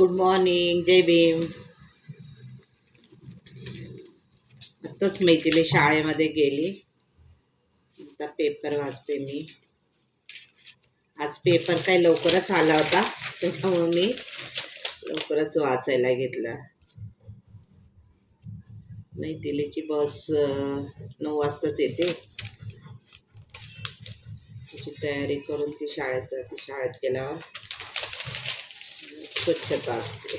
Good morning जय भीम आत्ताच मैथिली शाळेमध्ये गेली. आता पेपर वाचते मी. आज पेपर काही लवकरच आला होता त्याच्यामुळे मी लवकरच वाचायला घेतला. मैथिलीची बस नऊ वाजताच येते. त्याची तयारी करून ती शाळेत जाते शाळेत गेल्यावर. स्वच्छता असते.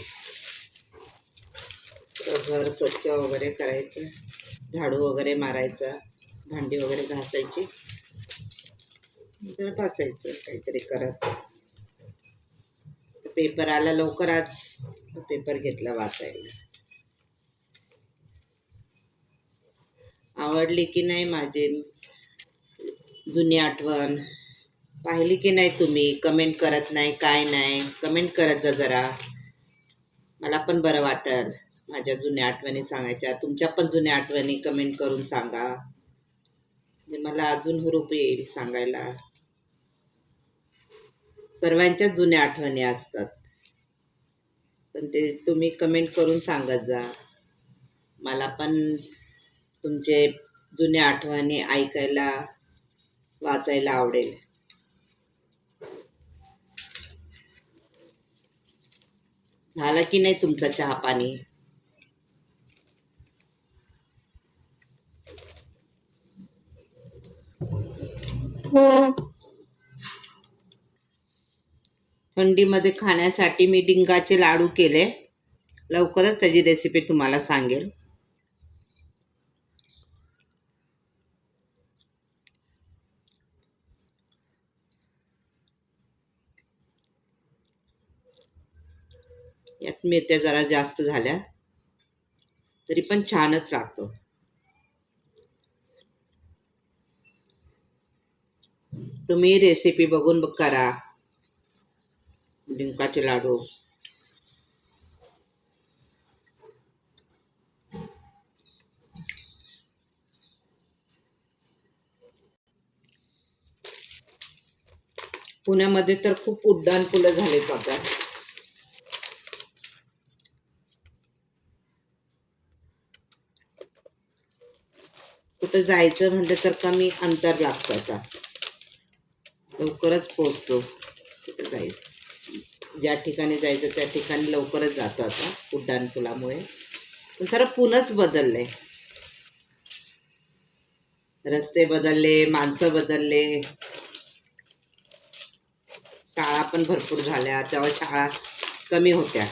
घर स्वच्छ वगैरे करायचं. झाडू वगैरे मारायचा. भांडी वगैरे घासायची. तर बसायचं काहीतरी करत. पेपर आला लवकर आज. पेपर घेतला वाचायला. आवडली की नाही माझी जुनी आठवण? पाहिली की नाही तुम्ही? कमेंट करत नाही काय नाही? कमेंट करत जा जरा. मला पण बरं वाटेल. माझ्या जुन्या आठवणी सांगायच्या. तुमच्या पण जुन्या आठवणी कमेंट करून सांगा. म्हणजे मला अजून हुरूप येईल सांगायला. सर्वांच्याच जुन्या आठवणी असतात. पण ते तुम्ही कमेंट करून सांगत जा. मला पण तुमचे जुन्या आठवणी ऐकायला वाचायला आवडेल. झाला की नाही तुमचा चहा पाणी? थंडीमध्ये खाण्यासाठी मी डिंगाचे लाडू केले. लवकरच त्याची रेसिपी तुम्हाला सांगेल. यात मेत्या जरा जास्त झाल्या तरी पण छानच लागतो तुम्ही रेसिपी बघून बघ करा. डिंकाचे लाडू. पुण्यामध्ये तर खूप उड्डाण फुलं झालेत जातात कुठं जायचं म्हटलं तर कमी अंतर लागतं आता. लवकरच पोचतो तिथं जायचं. ज्या ठिकाणी जायचं त्या ठिकाणी लवकरच जातो आता उड्डाण पुलामुळे. पण सारं पुणंच बदलले रस्ते बदलले माणसं बदलले. शाळा पण भरपूर झाल्या. तेव्हा शाळा कमी होत्या.